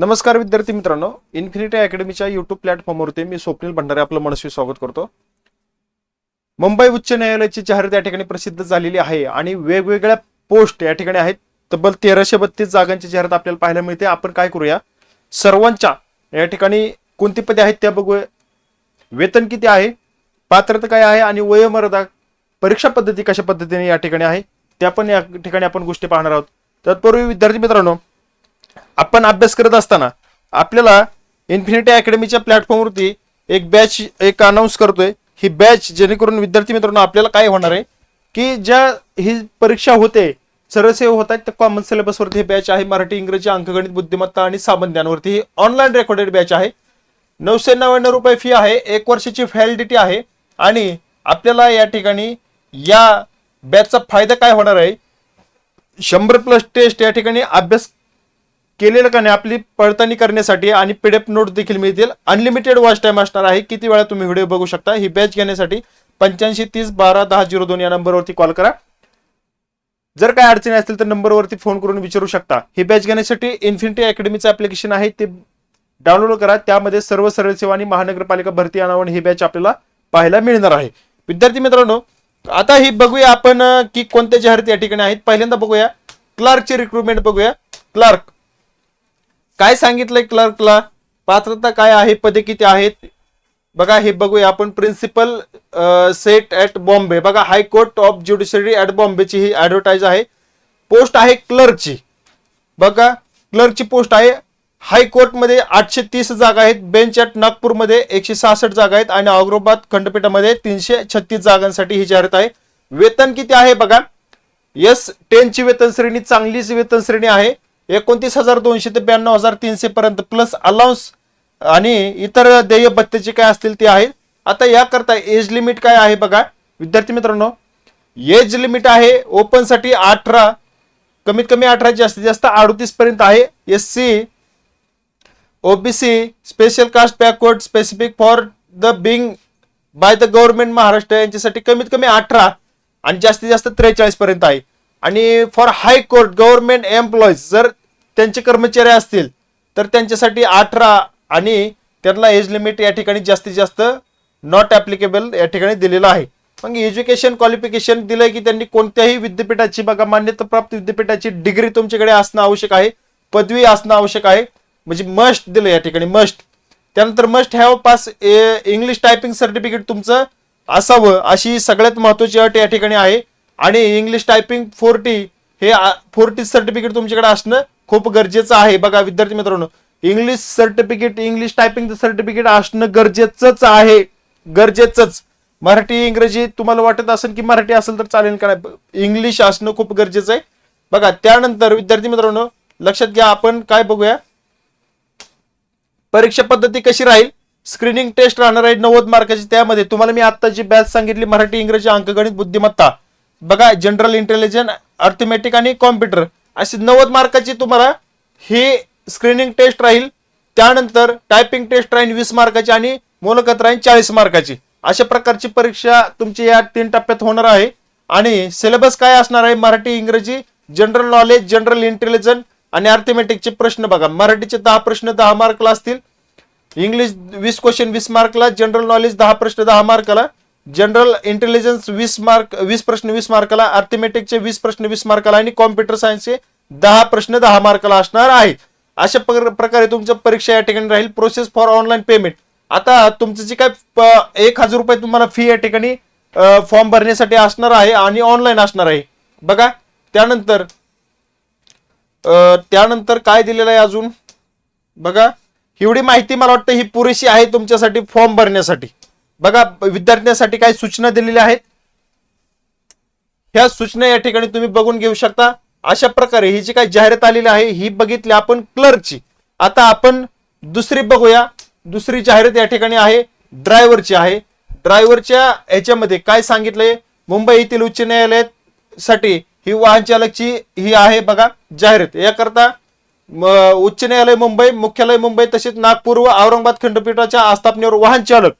नमस्कार विद्यार्थी मित्रांनो. इन्फिनिटी अकॅडमीच्या युट्यूब प्लॅटफॉर्मवरती मी स्वप्नील भंडारे आपलं मनस्वी स्वागत करतो. मुंबई उच्च न्यायालयाची जाहिरात या ठिकाणी प्रसिद्ध झालेली आहे आणि वेगवेगळ्या पोस्ट या ठिकाणी आहेत. तब्बल तेराशे बत्तीस जागांची जाहिरात आपल्याला पाहायला मिळते. आपण काय करूया? सर्वांच्या या ठिकाणी कोणती पदे आहेत त्या बघूया. वेतन किती आहे? पात्रता काय आहे? आणि वयोमर्यादा परीक्षा पद्धती कशा पद्धतीने या ठिकाणी आहे? त्या पण या ठिकाणी आपण गोष्टी पाहणार आहोत. तत्पूर्वी विद्यार्थी मित्रांनो आपण अभ्यास करत असताना आपल्याला इन्फिनिटी अकॅडमीच्या प्लॅटफॉर्मवरती एक बॅच एक अनाऊन्स करतोय. ही बॅच जेणेकरून विद्यार्थी मित्रांनो आपल्याला काय होणार आहे? की ज्या ही परीक्षा होते सर्वसेव होत आहेत त्या कॉमन सिलेबसवरती हे बॅच आहे. मराठी इंग्रजी अंकगणित बुद्धिमत्ता आणि सामंत्यांवरती ही ऑनलाईन रेकॉर्डेड बॅच आहे. नऊशे नव्याण्णव रुपये फी आहे. एक वर्षाची व्हॅलिडिटी आहे. आणि आपल्याला या ठिकाणी या बॅचचा फायदा काय होणार आहे? शंभर प्लस टेस्ट या ठिकाणी अभ्यास केलेलं का नाही आपली पडताळणी करण्यासाठी आणि पीडीएफ नोट देखील मिळतील. अनलिमिटेड वॉच टाइम असणार आहे. किती वेळा तुम्ही व्हिडिओ बघू शकता? ही बॅच घेण्यासाठी पंच्याऐंशी तीस बारा दहा झिरो दोन या नंबरवरती कॉल करा. जर काय अडचणी असतील तर नंबरवरती फोन करून विचारू शकता. ही बॅच घेण्यासाठी इन्फिनिटी अकॅडमीचं ऍप्लिकेशन आहे. ते डाउनलोड करा. त्यामध्ये सर्व सरळ सेवा आणि महानगरपालिका भरती अनावरण ही बॅच आपल्याला पाहायला मिळणार आहे. विद्यार्थी मित्रांनो आता ही बघूया आपण की कोणत्या जाहिरात या ठिकाणी आहेत. पहिल्यांदा बघूया. क्लार्कची रिक्रुटमेंट बघूया. क्लार्क काय सांगितलंय क्लर्कला? पात्रता काय आहे? पदे किती आहेत? बघा हे बघूया आपण. प्रिन्सिपल सेट ऍट बॉम्बे बघा high court of judiciary at बॉम्बेची ही ऍडव्हर्टाईज आहे. पोस्ट आहे क्लर्कची बघा क्लर्कची पोस्ट आहे. हायकोर्टमध्ये आठशे तीस जागा आहेत. बेंच ॲट नागपूरमध्ये एकशे सहासष्ट जागा आहेत. आणि औरंगाबाद खंडपीठामध्ये तीनशे छत्तीस जागांसाठी ही जाहिरात आहे. वेतन किती आहे? बघा. यस टेनची वेतन श्रेणी चांगलीच वेतन श्रेणी आहे. एकोणतीस हजार दोनशे ते ब्याण्णव हजार तीनशे पर्यंत प्लस अलाउन्स आणि इतर देय भत्तेचे काय असतील ते आहेत. आता याकरता एज लिमिट काय आहे बघा. विद्यार्थी मित्रांनो एज लिमिट आहे ओपनसाठी अठरा कमीत कमी अठरा जास्तीत जास्त अडतीस पर्यंत आहे. S C OBC special caste backward specific for the being by the government Maharashtra यांच्यासाठी कमीत कमी अठरा आणि जास्तीत जास्त त्रेचाळीस पर्यंत आहे. आणि for high court government employees जर त्यांचे कर्मचारी असतील तर त्यांच्यासाठी अठरा आणि त्यांना एज लिमिट या ठिकाणी जास्तीत जास्त नॉट ॲप्लिकेबल या ठिकाणी दिलेलं आहे. मग एज्युकेशन क्वालिफिकेशन दिलंय की त्यांनी कोणत्याही विद्यापीठाची बघा मान्यताप्राप्त विद्यापीठाची डिग्री तुमच्याकडे असणं आवश्यक आहे पदवी असणं आवश्यक आहे म्हणजे मस्ट दिलं या ठिकाणी मस्ट त्यानंतर must have pass English typing certificate तुमचं असावं अशी सगळ्यात महत्वाची अट या ठिकाणी आहे. आणि इंग्लिश टायपिंग फोर्टी हे फोर्टी सर्टिफिकेट तुमच्याकडे असणं खूप गरजेचं आहे. बघा विद्यार्थी मित्रांनो English certificate English typing certificate असणं गरजेचंच आहे. गरजेचंच. मराठी इंग्रजी तुम्हाला वाटत असेल की मराठी असेल तर चालेल का इंग्लिश असणं खूप गरजेचं आहे. बघा त्यानंतर विद्यार्थी मित्रांनो लक्षात घ्या आपण काय बघूया? परीक्षा पद्धती कशी राहील? स्क्रीनिंग टेस्ट राहणार आहे नव्वद मार्काची. त्यामध्ये तुम्हाला मी आता जी बॅच सांगितली मराठी इंग्रजी अंकगणित बुद्धिमत्ता. बघा जनरल इंटेलिजन्स अर्थमॅटिक आणि कॉम्प्युटर अशी नव्वद मार्काची तुम्हाला ही स्क्रीनिंग टेस्ट राहील. त्यानंतर टायपिंग टेस्ट राहील वीस मार्काची आणि मुलाखत राहील चाळीस मार्काची. अशा प्रकारची परीक्षा तुमची या तीन टप्प्यात होणार आहे. आणि सिलेबस काय असणार आहे? मराठी इंग्रजी जनरल नॉलेज जनरल इंटेलिजन्स आणि अर्थमॅटिकचे प्रश्न बघा. मराठीचे दहा प्रश्न दहा मार्कला असतील. इंग्लिश वीस क्वेश्चन वीस मार्कला जनरल नॉलेज दहा प्रश्न दहा मार्कला. जनरल इंटेलिजन्स वीस मार्क वीस प्रश्न वीस मार्काला अर्थमॅटिकचे वीस प्रश्न वीस मार्काला आणि कॉम्प्युटर सायन्सचे दहा प्रश्न दहा मार्काला असणार आहेत. अशा प्रकारे तुमचं परीक्षा या ठिकाणी राहील. प्रोसेस फॉर ऑनलाईन पेमेंट आता तुमचं जे काय एक हजार रुपये तुम्हाला फी या ठिकाणी फॉर्म भरण्यासाठी असणार आहे आणि ऑनलाईन असणार आहे. बघा त्यानंतर त्यानंतर काय दिलेलं आहे अजून? बघा एवढी माहिती मला वाटतं ही पुरेशी आहे तुमच्यासाठी फॉर्म भरण्यासाठी. बघा विद्यार्थ्यांसाठी काय सूचना दिलेल्या आहेत. ह्या सूचना या ठिकाणी तुम्ही बघून घेऊ शकता. अशा प्रकारे ही जी काही जाहिरात आलेली आहे ही बघितली आपण क्लर्कची आता आपण दुसरी बघूया. दुसरी जाहिरात या ठिकाणी आहे ड्रायव्हरची आहे. ड्रायव्हरच्या ह्याच्यामध्ये काय सांगितलंय? मुंबई येथील उच्च न्यायालयासाठी ही वाहन चालकची ही आहे बघा जाहिरात. याकरता उच्च न्यायालय मुंबई मुख्यालय मुंबई तसेच नागपूर व औरंगाबाद खंडपीठाच्या आस्थापनेवर वाहन चालक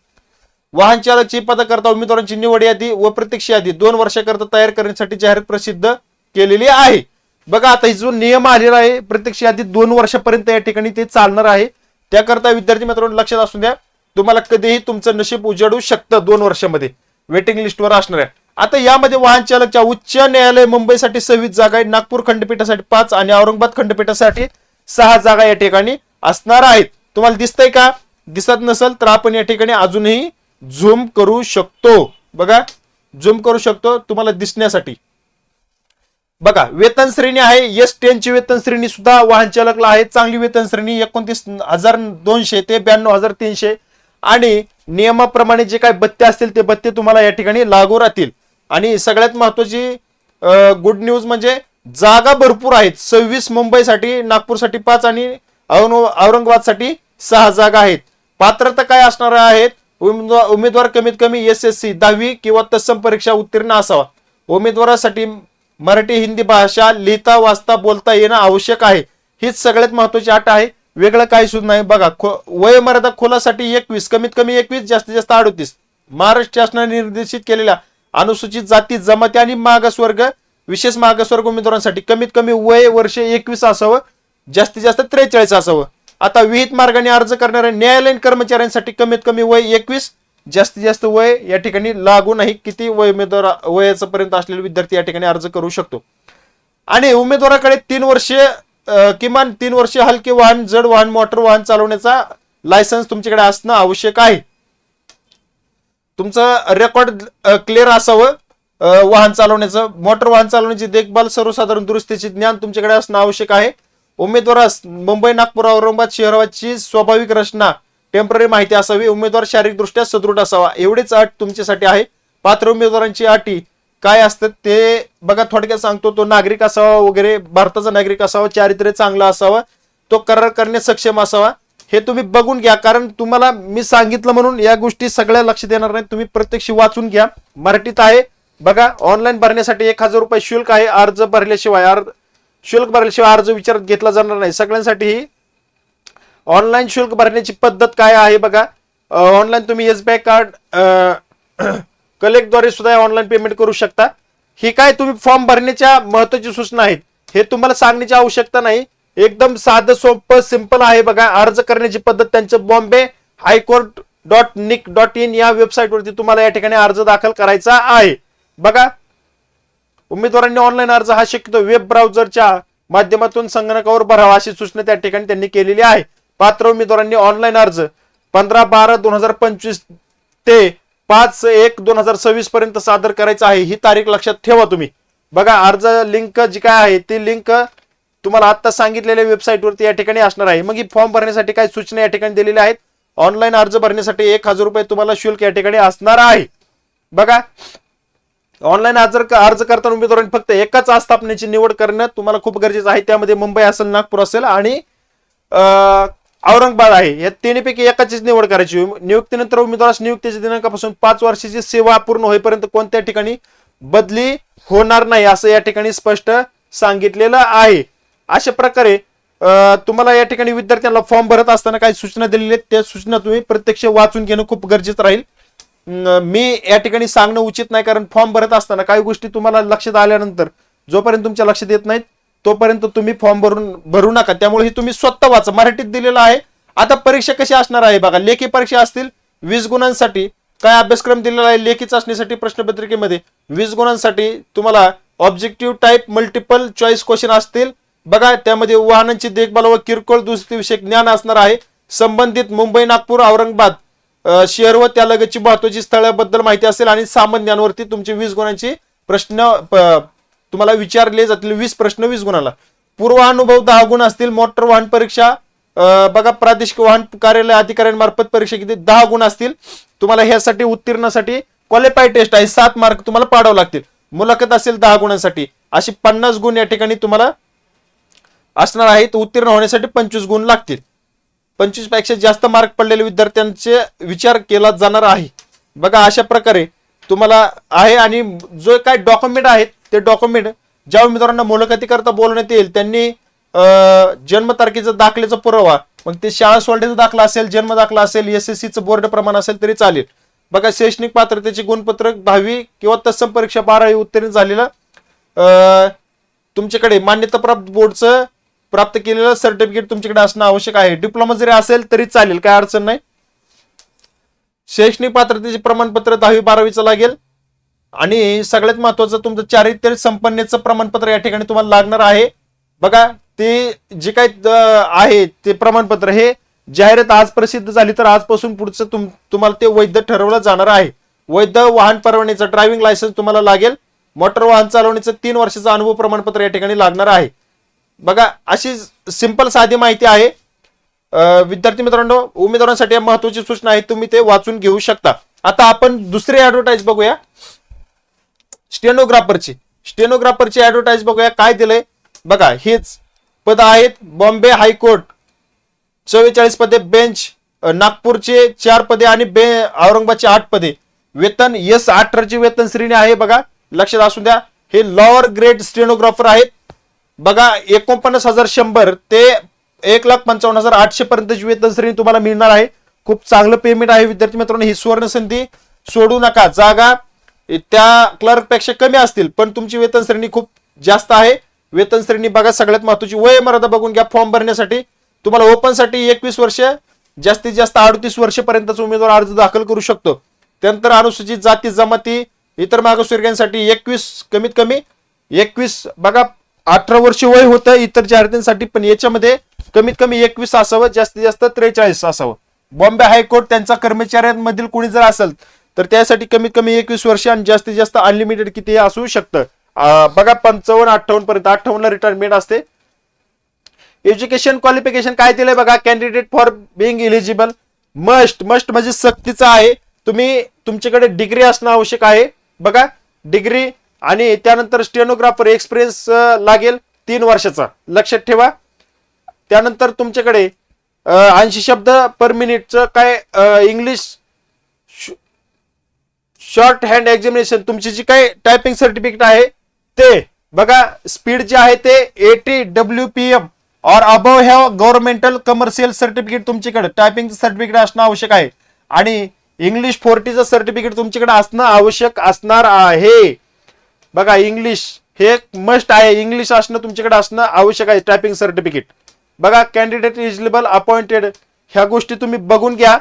वाहन चालकची पदकर्ता उमेदवारांची निवड यादी व प्रत्यक्ष यादी दोन वर्षाकरता तयार करण्यासाठी जाहिरात प्रसिद्ध केलेली आहे. बघा आता ही जो नियम आलेला आहे प्रत्यक्ष यादी दोन वर्षापर्यंत या ठिकाणी ते चालणार आहे. त्याकरता विद्यार्थी मित्रांनो लक्षात असू द्या तुम्हाला कधीही तुमचं नशीब उजाडू शकतं दोन वर्षामध्ये. वेटिंग लिस्टवर असणार आहे. आता यामध्ये वाहन चालकच्या उच्च न्यायालय मुंबईसाठी सव्वीस जागा आहे. नागपूर खंडपीठासाठी पाच आणि औरंगाबाद खंडपीठासाठी सहा जागा या ठिकाणी असणार आहेत. तुम्हाला दिसतंय का? दिसत नसेल तर आपण या ठिकाणी अजूनही झूम करू शकतो. बघा झूम करू शकतो तुम्हाला दिसण्यासाठी. बघा वेतन श्रेणी आहे एस टेनची वेतन श्रेणी सुद्धा वाहन चालकला आहे. चांगली वेतन श्रेणी एकोणतीस हजार दोनशे ते ब्याण्णव हजार तीनशे. आणि नियमाप्रमाणे जे काय बत्ते असतील ते बत्ते तुम्हाला या ठिकाणी लागू राहतील. आणि सगळ्यात महत्वाची गुड न्यूज म्हणजे जागा भरपूर आहेत. सव्वीस मुंबईसाठी नागपूरसाठी पाच आणि औरंगाबादसाठी सहा जागा आहेत. पात्रता काय असणार आहेत? उमेदवार उमेदवार कमीत कमी एस एस सी दहावी किंवा तत्सम परीक्षा उत्तीर्ण असावा. उमेदवारासाठी मराठी हिंदी भाषा लिहिता वाचता बोलता येणं आवश्यक आहे. हीच सगळ्यात महत्वाची अट आहे. वेगळं काही सुद्धा नाही. बघा खो वय मर्यादा खोलासाठी एकवीस कमीत कमी एकवीस जास्तीत जास्त अडतीस. महाराष्ट्र शासनाने निर्देशित केलेल्या अनुसूचित जाती जमाती आणि मागासवर्ग विशेष मागासवर्ग उमेदवारांसाठी कमीत कमी वय वर्ष एकवीस असावं जास्तीत जास्त त्रेचाळीस असावं. आता विहित मार्गाने अर्ज करणाऱ्या न्यायालयीन कर्मचाऱ्यांसाठी कमीत कमी वय एकवीस जास्तीत जास्त वय या ठिकाणी लागू नाही. किती वय उमेदवार वयाचं पर्यंत असलेले विद्यार्थी या ठिकाणी अर्ज करू शकतो? आणि उमेदवाराकडे तीन वर्षे किमान तीन वर्षे हलके वाहन जड वाहन मोटर वाहन चालवण्याचा लायसन्स तुमच्याकडे असणं आवश्यक आहे. तुमचं रेकॉर्ड क्लिअर असावं. वाहन चालवण्याचं मोटर वाहन चालवण्याची देखभाल सर्वसाधारण दुरुस्तीचे ज्ञान तुमच्याकडे असणं आवश्यक आहे. उमेदवारास मुंबई नागपूर औरंगाबाद शहराची स्वाभाविक रचना. टेंपररी माहिती असावी. उमेदवार शारीरिकदृष्ट्या सदृढ असावा. एवढीच अट तुमच्यासाठी आहे. पात्र उमेदवारांची अटी काय असतात ते बघा थोडक्यात सांगतो. तो नागरिक असावा वगैरे भारताचा नागरिक असावा चारित्र्य चांगला असावा तो करार करण्यास सक्षम असावा हे तुम्ही बघून घ्या. कारण तुम्हाला मी सांगितलं म्हणून या गोष्टी सगळ्या लक्ष देणार नाही तुम्ही प्रत्यक्ष वाचून घ्या. मराठीत आहे. बघा ऑनलाईन भरण्यासाठी एक हजार रुपये शुल्क आहे. अर्ज भरल्याशिवाय अर्ज शुल्क भरल्याशिवाय अर्ज विचारात घेतला जाणार नाही. सगळ्यांसाठी ही ऑनलाईन शुल्क भरण्याची पद्धत काय आहे बघा? ऑनलाईन तुम्ही एस बी आय कार्ड कलेक्टद्वारे सुद्धा ऑनलाईन पेमेंट करू शकता. ही काय तुम्ही फॉर्म भरण्याच्या महत्वाची सूचना आहेत? हे तुम्हाला सांगण्याची आवश्यकता नाही. एकदम साधं सोपं सिंपल आहे बघा. अर्ज करण्याची पद्धत त्यांचं Bombay high court dot nic dot in या वेबसाईटवरती तुम्हाला या ठिकाणी अर्ज दाखल करायचा आहे. बघा उमेदवारांनी ऑनलाईन अर्ज हा शक्यतो वेब ब्राउझरच्या माध्यमातून संगणकावर भरावा अशी सूचना त्या ठिकाणी त्यांनी केलेली आहे. पात्र उमेदवारांनी ऑनलाईन अर्ज पंधरा बारा दोन हजार पंचवीस ते पाच एक दोन हजार सव्वीस पर्यंत सादर करायचा आहे. ही तारीख लक्षात ठेवा तुम्ही. बघा अर्ज लिंक जी काय आहे ती लिंक तुम्हाला आता सांगितलेल्या वेबसाईटवरती या ठिकाणी असणार आहे. मग ही फॉर्म भरण्यासाठी काय सूचना या ठिकाणी दिलेल्या आहेत? ऑनलाईन अर्ज भरण्यासाठी एक हजार रुपये तुम्हाला शुल्क या ठिकाणी असणार आहे. बघा ऑनलाईन अर्ज अर्ज करताना उमेदवारांनी फक्त एकाच आस्थापनेची निवड करणं तुम्हाला खूप गरजेचं आहे. त्यामध्ये मुंबई असेल नागपूर असेल आणि औरंगाबाद आहे. या तिन्हीपैकी एकाचीच निवड करायची. नियुक्तीनंतर उमेदवारास नियुक्तीच्या दिनांकापासून पाच वर्षाची सेवा पूर्ण होईपर्यंत कोणत्या ठिकाणी बदली होणार नाही असं या ठिकाणी स्पष्ट सांगितलेलं आहे. अशा प्रकारे तुम्हाला या ठिकाणी विद्यार्थ्यांना फॉर्म भरत असताना काही सूचना दिलेल्या आहेत. त्या सूचना तुम्ही प्रत्यक्ष वाचून घेणं खूप गरजेचं राहील. मी या ठिकाणी सांगणं उचित नाही कारण फॉर्म भरत असताना काही गोष्टी तुम्हाला लक्षात आल्यानंतर जोपर्यंत तुमच्या लक्षात येत नाहीत तोपर्यंत तुम्ही फॉर्म भरून भरू नका. त्यामुळे हे तुम्ही स्वतः वाचा. मराठीत दिलेलं आहे. आता परीक्षा कशी असणार आहे बघा. लेखी परीक्षा असतील वीस गुणांसाठी. काय अभ्यासक्रम दिलेला आहे लेखी चाचणीसाठी प्रश्नपत्रिकेमध्ये? वीस गुणांसाठी तुम्हाला objective type multiple choice question असतील. बघा त्यामध्ये वाहनांची देखभाल व किरकोळ दुरुस्ती विषयक ज्ञान असणार आहे. संबंधित मुंबई नागपूर औरंगाबाद शेअर शहर व त्यालगतची महत्वाची स्थळाबद्दल माहिती असेल आणि सामान्यांवरती तुमचे वीस गुणांची प्रश्न तुम्हाला विचारले जातील वीस प्रश्न वीस गुणाला. पूर्वानुभव दहा गुण असतील मोटर वाहन परीक्षा बघा प्रादेशिक वाहन कार्यालय अधिकाऱ्यांमार्फत परीक्षा किती दहा गुण असतील. तुम्हाला ह्यासाठी उत्तीर्णासाठी क्वालिफाय टेस्ट आहे सात मार्क तुम्हाला पाडावं लागतील. मुलाखत असेल दहा गुणांसाठी अशी पन्नास गुण या ठिकाणी तुम्हाला असणार आहेत. उत्तीर्ण होण्यासाठी पंचवीस गुण लागतील. पंचवीसपेक्षा जास्त मार्क पडलेल्या विद्यार्थ्यांचे विचार केला जाणार आहे. बघा अशा प्रकारे तुम्हाला आहे आणि जो काय डॉक्युमेंट आहेत ते डॉक्युमेंट ज्या उमेदवारांना मुलाखती करता बोलण्यात येईल त्यांनी जन्मतारखेचा दाखल्याचा पुरावा मग ते शाळा सोडण्याचा दाखला असेल जन्म दाखला असेल एस एस सीचं बोर्ड प्रमाण असेल तरी चालेल. बघा शैक्षणिक पात्रतेचे गुणपत्रक दहावी किंवा तत्सम परीक्षा बारावी उत्तीर्ण झालेलं तुमच्याकडे मान्यताप्राप्त बोर्डचं प्राप्त केलेलं सर्टिफिकेट तुमच्याकडे असणं आवश्यक आहे. डिप्लोमा जरी असेल तरी चालेल काय अडचण नाही. शैक्षणिक पात्रतेचे प्रमाणपत्र दहावी बारावीचं लागेल. आणि सगळ्यात महत्वाचं तुमचं चारित्र्य संपन्नेचं प्रमाणपत्र या ठिकाणी तुम्हाला लागणार आहे. बघा ते जे काही आहे ते प्रमाणपत्र हे जाहिरात आज प्रसिद्ध झाली तर आजपासून पुढचं तुम तुम्हाला ते वैध ठरवलं जाणार आहे. वैध वाहन परवान्याचं ड्रायव्हिंग लायसन्स तुम्हाला लागेल. मोटर वाहन चालवण्याचं तीन वर्षाचं अनुभव प्रमाणपत्र या ठिकाणी लागणार आहे. बघा अशी सिंपल साधी माहिती आहे. विद्यार्थी मित्रांनो उमेदवारांसाठी महत्वाची सूचना आहे तुम्ही ते वाचून घेऊ शकता. आता आपण दुसरी ऍडव्हर्टाईज बघूया. स्टेनोग्राफरची स्टेनोग्राफरची ऍडव्हर्टाईज बघूया. काय दिलंय? बघा हेच पद आहेत. Bombay high court. चव्वेचाळीस पदे. बेंच. नागपूरचे चार पदे आणि बे औरंगाबादचे आठ पदे. वेतन एस अठराची वेतन श्रेणी आहे बघा. लक्षात असू द्या हे लॉवर ग्रेड स्टेनोग्राफर आहेत. बघा एकोणपन्नास हजार शंभर ते एक लाख पंचावन्न हजार आठशे पर्यंतची वेतन श्रेणी तुम्हाला मिळणार आहे. खूप चांगलं पेमेंट आहे विद्यार्थी मित्रांनो ही सुवर्ण संधी सोडू नका. जागा त्या क्लर्कपेक्षा कमी असतील पण तुमची वेतन श्रेणी खूप जास्त आहे. वेतन श्रेणी बघा सगळ्यात महत्वाची वय मर्यादा बघून घ्या फॉर्म भरण्यासाठी. तुम्हाला ओपनसाठी एकवीस वर्ष जास्तीत जास्त अडतीस वर्षपर्यंतचा उमेदवार अर्ज दाखल करू शकतो. त्यानंतर अनुसूचित जाती जमाती इतर मागासवर्गीयांसाठी एकवीस कमीत कमी एकवीस. बघा अठरा वर्ष वय होतं इतर जाहिरातींसाठी पण याच्यामध्ये कमीत कमी एकवीस असावं जास्तीत जास्त त्रेचाळीस असावं. बॉम्बे हायकोर्ट त्यांचा कर्मचाऱ्यांमधील कोणी जर असेल तर त्यासाठी कमीत कमी एकवीस वर्ष आणि जास्तीत जास्त अनलिमिटेड किती असू शकतं. बघा पंचावन्न अठ्ठावन्न पर्यंत अठ्ठावन्नला रिटायरमेंट असते. एज्युकेशन क्वालिफिकेशन काय दिलंय बघा? Candidate for being eligible must must म्हणजे सक्तीचं आहे. तुम्ही तुमच्याकडे डिग्री असणं आवश्यक आहे. बघा डिग्री आणि त्यानंतर स्टेनोग्राफर एक्सपिरियन्स लागेल तीन वर्षाचा. लक्षात ठेवा. त्यानंतर तुमच्याकडे ऐंशी शब्द पर मिनिटचं काय इंग्लिश शॉर्ट हँड एक्झामिनेशन तुमची जी काही टायपिंग सर्टिफिकेट आहे ते बघा स्पीड जे आहे ते eighty W P M or above have governmental commercial certificate तुमच्याकडे. टायपिंगचं सर्टिफिकेट असणं आवश्यक आहे. आणि इंग्लिश फोर्टीचं सर्टिफिकेट तुमच्याकडे असणं आवश्यक असणार आहे. बघा इंग्लिश हे मस्ट आहे. इंग्लिश असणं तुमच्याकडे असणं आवश्यक आहे. टायपिंग सर्टिफिकेट बघा कॅन्डिडेट इलिजिबल अपॉइंटेड ह्या गोष्टी तुम्ही बघून घ्या.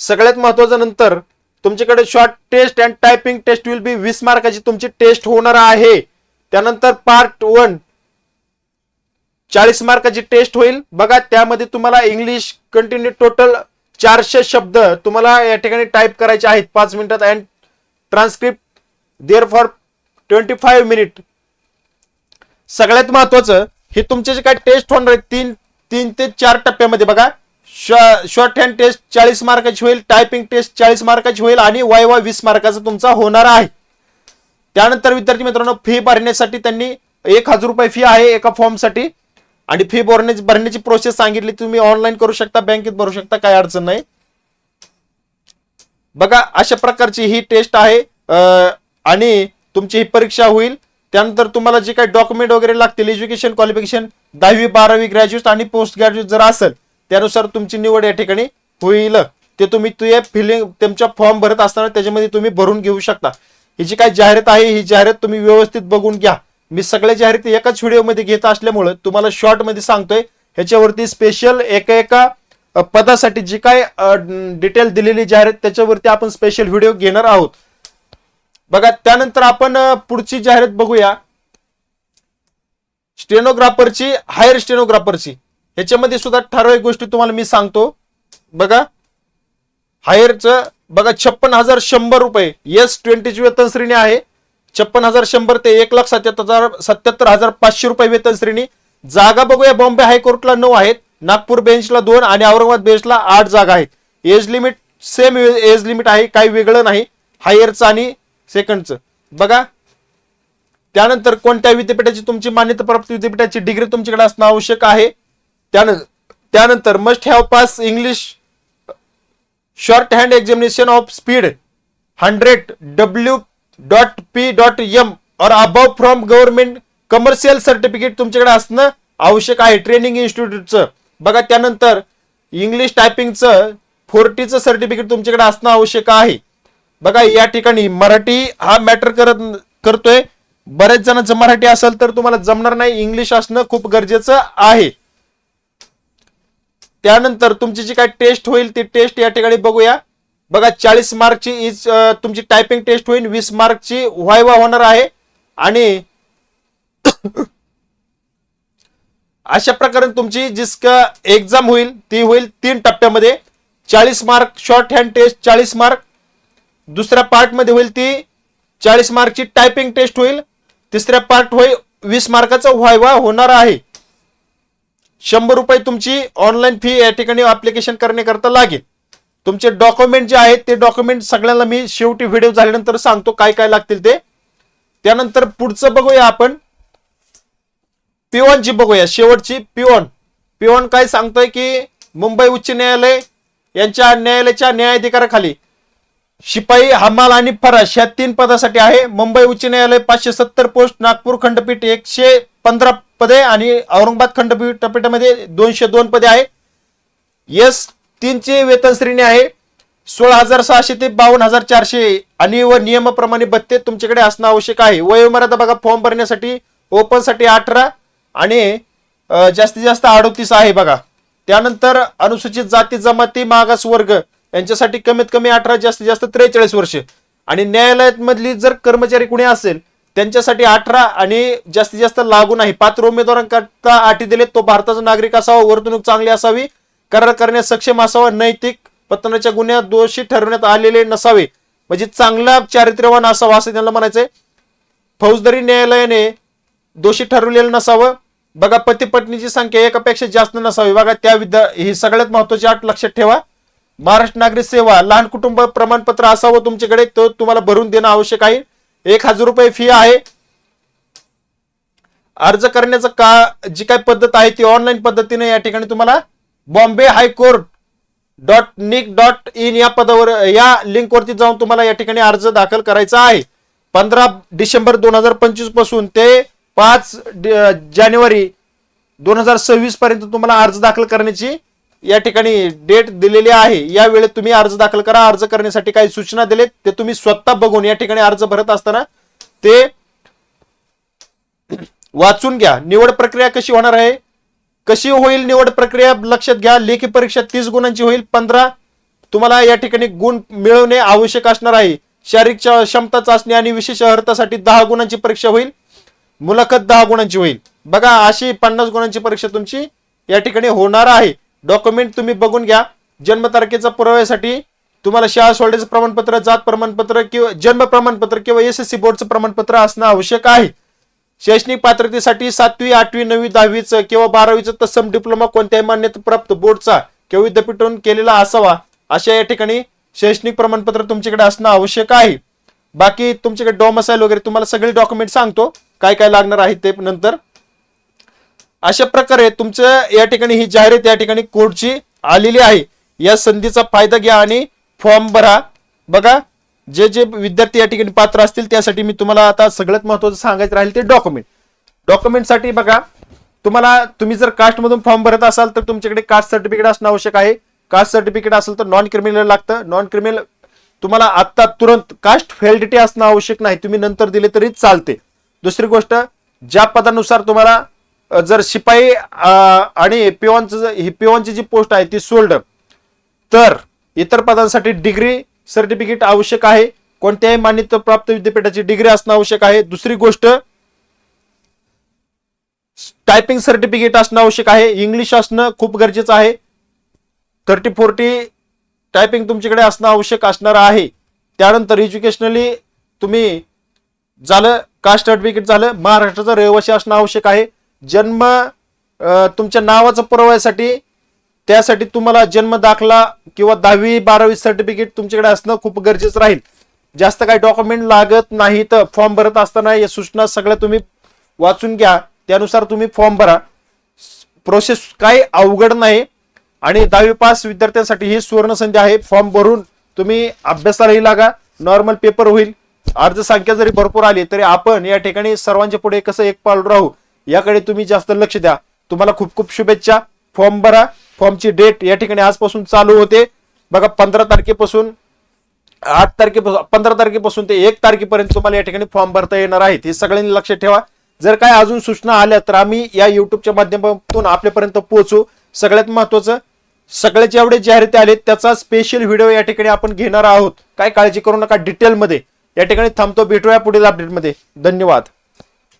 सगळ्यात महत्वाचं नंतर तुमच्याकडे short test and typing test will be वीस मार्काची तुमची टेस्ट होणार आहे. त्यानंतर पार्ट वन चाळीस मार्काची टेस्ट होईल. बघा त्यामध्ये तुम्हाला इंग्लिश कंटिन्यू टोटल चारशे शब्द तुम्हाला या ठिकाणी टाईप करायचे आहेत. पाच मिनिटात and transcript there for twenty five minute सगळ्यात महत्वाचं हे तुमचे जे काय टेस्ट होणार आहेत तीन तीन ते चार टप्प्यामध्ये बघा. शॉर्ट हँड टेस्ट चाळीस मार्काची होईल टायपिंग टेस्ट चाळीस मार्काची होईल आणि वायवा वीस मार्काचा तुमचा होणार आहे. त्यानंतर विद्यार्थी मित्रांनो फी भरण्यासाठी त्यांनी एक हजार रुपये फी आहे एका फॉर्मसाठी आणि फी भरण्याची भरण्याची प्रोसेस सांगितली तुम्ही ऑनलाईन करू शकता बँकेत भरू शकता काय अडचण नाही. बघा अशा प्रकारची ही टेस्ट आहे. आणि तुमची ही परीक्षा होईल. त्यानंतर तुम्हाला जे काही डॉक्युमेंट वगैरे लागतील एज्युकेशन क्वालिफिकेशन दहावी बारावी ग्रॅज्युएट आणि पोस्ट ग्रॅज्युएट जर असेल त्यानुसार तुमची निवड या ठिकाणी होईल. ते तुम्ही ते फिलिंग तुमच्या फॉर्म भरत असताना त्याच्यामध्ये तुम्ही भरून घेऊ शकता. ही जी काही जाहिरात आहे ही जाहिरात तुम्ही व्यवस्थित बघून घ्या. मी सगळ्या जाहिराती एकाच व्हिडिओमध्ये घेत असल्यामुळं तुम्हाला शॉर्टमध्ये सांगतोय. ह्याच्यावरती स्पेशल एका एका पदासाठी जी काय डिटेल दिलेली जाहिरात त्याच्यावरती आपण स्पेशल व्हिडिओ घेणार आहोत. बघा त्यानंतर आपण पुढची जाहिरात बघूया. स्टेनोग्राफरची हायर स्टेनोग्राफरची ह्याच्यामध्ये सुद्धा ठराविक गोष्टी तुम्हाला मी सांगतो. बघा. हायरचं बघा छप्पन हजार शंभर रुपये. येस ट्वेंटीची वेतन श्रेणी आहे. छप्पन हजार शंभर ते एक लाख सत्याहत्तर हजार सत्याहत्तर हजार पाचशे रुपये वेतन श्रेणी. जागा बघूया बॉम्बे हायकोर्टला नऊ आहेत. नागपूर बेंचला दोन आणि औरंगाबाद बेंचला आठ जागा आहेत. Age limit same age limit आहे काही वेगळं नाही. हायरचं आणि सेकंडचं बघा. त्यानंतर कोणत्या विद्यापीठाची तुमची मान्यताप्राप्त विद्यापीठाची डिग्री तुमच्याकडे असणं आवश्यक आहे? त्यानंतर त्यानंतर must have pass English shorthand examination of speed hundred W dot P dot M or above from government commercial certificate तुमच्याकडे असणं आवश्यक आहे. ट्रेनिंग इन्स्टिट्यूटचं बघा त्यानंतर इंग्लिश टायपिंगचं फोर्टीचं सर्टिफिकेट तुमच्याकडे असणं आवश्यक आहे. बघा या ठिकाणी मराठी हा मॅटर करत करतोय. बरेच जणांचं मराठी असेल तर तुम्हाला जमणार नाही. इंग्लिश असणं खूप गरजेचं आहे. त्यानंतर तुमची जी काय टेस्ट होईल ती टेस्ट या ठिकाणी बघूया. बघा चाळीस मार्कची इज तुमची टायपिंग टेस्ट होईल. वीस मार्कची व्हायवा होणार आहे. आणि अशा प्रकारे तुमची जिसक एक्झाम होईल ती होईल तीन टप्प्यामध्ये. चाळीस मार्क शॉर्ट हँड टेस्ट चाळीस मार्क दुसऱ्या पार्टमध्ये होईल ती चाळीस मार्कची टायपिंग टेस्ट होईल. तिसऱ्या पार्ट होईल वीस मार्काचा व्हायवा होणार आहे. शंभर रुपये तुमची ऑनलाईन फी या ठिकाणी अप्लिकेशन करण्याकरता लागेल. तुमचे डॉक्युमेंट जे आहेत ते डॉक्युमेंट सगळ्यांना मी शेवटी व्हिडिओ झाल्यानंतर सांगतो काय काय लागतील ते. त्यानंतर पुढचं बघूया आपण. पिओनची बघूया. शेवटची पिओन पिओन काय सांगतोय की मुंबई उच्च न्यायालय यांच्या न्यायालयाच्या न्यायाधिकाराखाली शिपाई हमाल आणि फराश या तीन पदासाठी आहे. मुंबई उच्च न्यायालय पाचशे सत्तर पोस्ट नागपूर खंडपीठ एकशे पंधरा पदे आणि औरंगाबाद खंडपीठामध्ये दोनशे दोन पदे आहे. यस तीनची वेतन श्रेणी आहे. सोळा हजार सहाशे ते बावन्न हजार चारशे आणि व नियमाप्रमाणे भत्ते तुमच्याकडे असणं आवश्यक आहे. वयोमर्यादा बघा फॉर्म भरण्यासाठी ओपनसाठी अठरा आणि जास्तीत जास्त अडोतीस आहे बघा. त्यानंतर अनुसूचित जाती जमाती मागास वर्ग यांच्यासाठी कमीत कमी अठरा जास्तीत जास्त त्रेचाळीस वर्ष. आणि न्यायालयात मधली जर कर्मचारी कुणी असेल त्यांच्यासाठी अठरा आणि जास्तीत जास्त लागू नाही. पात्र उमेदवारांकरता अटी दिले तो भारताचा नागरिक असावा वर्तणूक चांगली असावी करार करण्यास सक्षम असावा नैतिक पतनाच्या गुन्ह्यात दोषी ठरवण्यात आलेले नसावे. म्हणजे चांगला चारित्र्यवान असावा असं त्यांना म्हणायचंय. फौजदारी न्यायालयाने दोषी ठरवलेलं नसावं. बघा पती पत्नीची संख्या एकापेक्षा जास्त नसावी. बघा त्या विद्या ही सगळ्यात महत्वाची आठ लक्षात ठेवा. महाराष्ट्र नागरिक सेवा लहान कुटुंब प्रमाणपत्र असावं तुमच्याकडे तो तुम्हाला भरून देणं आवश्यक आहे. एक हजार रुपये फी आहे. अर्ज करण्याचं का जी काय पद्धत आहे ती ऑनलाईन पद्धतीने या ठिकाणी तुम्हाला Bombay high court dot nic dot in या पदावर या लिंकवरती जाऊन तुम्हाला या ठिकाणी अर्ज दाखल करायचा आहे. पंधरा डिसेंबर दोन हजार पंचवीसपासून ते पाच जानेवारी दोन हजार सव्वीस पर्यंत तुम्हाला अर्ज दाखल करण्याची या ठिकाणी डेट दिलेली आहे. या वेळेत तुम्ही अर्ज दाखल करा. अर्ज करण्यासाठी काही सूचना दिलेत. ते तुम्ही स्वतः बघून या ठिकाणी अर्ज भरत असताना ते वाचून घ्या. निवड प्रक्रिया कशी होणार आहे? कशी होईल निवड प्रक्रिया? लक्षात घ्या. लेखी परीक्षा तीस गुणांची होईल. पंधरा तुम्हाला या ठिकाणी गुण मिळवणे आवश्यक असणार आहे. शारीरिक क्षमता चाचणी आणि विशेष अर्हतासाठी दहा गुणांची परीक्षा होईल. मुलाखत दहा गुणांची होईल. बघा अशी पन्नास गुणांची परीक्षा तुमची या ठिकाणी होणार आहे. डॉक्युमेंट तुम्ही बघून घ्या. जन्मतारखेचा पुराव्यासाठी तुम्हाला शाळा सोडण्याचं प्रमाणपत्र जात प्रमाणपत्र किंवा जन्म प्रमाणपत्र किंवा एस एस सी बोर्डचं प्रमाणपत्र असणं आवश्यक आहे. शैक्षणिक पात्रतेसाठी सातवी आठवी नववी दहावीचं किंवा बारावीचं तत्सम डिप्लोमा कोणत्याही मान्यताप्राप्त बोर्डचा किंवा विद्यापीठातून केलेला असावा अशा या ठिकाणी शैक्षणिक प्रमाणपत्र तुमच्याकडे असणं आवश्यक आहे. बाकी तुमच्याकडे डॉमसाईल वगैरे तुम्हाला सगळे डॉक्युमेंट सांगतो. काय काय लागणार आहे ते नंतर. अशा प्रकारे तुमचं या ठिकाणी ही जाहिरात या ठिकाणी कोर्टची आलेली आहे. या संधीचा फायदा घ्या आणि फॉर्म भरा. बघा जे जे विद्यार्थी या ठिकाणी पात्र असतील त्यासाठी मी तुम्हाला आता सगळ्यात महत्वाचं सांगायचं राहील ते डॉक्युमेंट. डॉक्युमेंटसाठी बघा तुम्हाला तुम्ही जर कास्टमधून फॉर्म भरत असाल तर तुमच्याकडे कास्ट सर्टिफिकेट असणं आवश्यक आहे. कास्ट सर्टिफिकेट असेल तर नॉन क्रिमिनल लागतं. नॉन क्रिमिनल तुम्हाला आत्ता तुरंत कास्ट फेल्डिटी असणं आवश्यक नाही. तुम्ही नंतर दिले तरी चालते. दुसरी गोष्ट ज्या पदानुसार तुम्हाला जर शिपाई आणि पिओनचं जर- ही पिओनची जी पोस्ट आहे ती सोल्ड तर इतर पदांसाठी डिग्री सर्टिफिकेट आवश्यक आहे. कोणत्याही मान्यता प्राप्त विद्यापीठाची डिग्री असणं आवश्यक आहे. दुसरी गोष्ट टायपिंग सर्टिफिकेट असणं आवश्यक आहे. इंग्लिश असणं खूप गरजेचं आहे. थर्टी फोर्टी टायपिंग तुमच्याकडे असणं आवश्यक असणार आहे. त्यानंतर एज्युकेशनली तुम्ही झालं कास्ट सर्टिफिकेट झालं. महाराष्ट्राचं रहिवासी असणं आवश्यक आहे. जन्म तुमच्या नावाचं पुराव्यासाठी त्यासाठी तुम्हाला जन्म दाखला किंवा दहावी बारावी सर्टिफिकेट तुमच्याकडे असणं खूप गरजेचं राहील. जास्त काही डॉक्युमेंट लागत नाही तर फॉर्म भरत असताना या सूचना सगळ्या तुम्ही वाचून घ्या. त्यानुसार तुम्ही फॉर्म भरा. प्रोसेस काही अवघड नाही. आणि दहावी पास विद्यार्थ्यांसाठी ही सुवर्ण संधी आहे. फॉर्म भरून तुम्ही अभ्यासालाही लागा. नॉर्मल पेपर होईल. अर्ज संख्या जरी भरपूर आली तरी आपण या ठिकाणी सर्वांच्या पुढे कसं एक पाऊल राहू याकडे तुम्ही जास्त लक्ष द्या. तुम्हाला खूप खूप शुभेच्छा. फॉर्म भरा. फॉर्मची डेट या ठिकाणी आजपासून चालू होते. बघा पंधरा तारखेपासून आठ तारखेपासून पंधरा तारखेपासून ते एक तारखेपर्यंत तुम्हाला या ठिकाणी फॉर्म भरता येणार आहेत. हे सगळ्यांनी लक्षात ठेवा. जर काय अजून सूचना आल्या तर आम्ही या युट्यूबच्या माध्यमातून आपल्यापर्यंत पोहोचू. सगळ्यात महत्वाचं सगळ्यात एवढे जाहिराती आलेत त्याचा स्पेशल व्हिडिओ या ठिकाणी आपण घेणार आहोत. काय काळजी करू नका डिटेलमध्ये या ठिकाणी थांबतो. भेटूया पुढील अपडेटमध्ये धन्यवाद.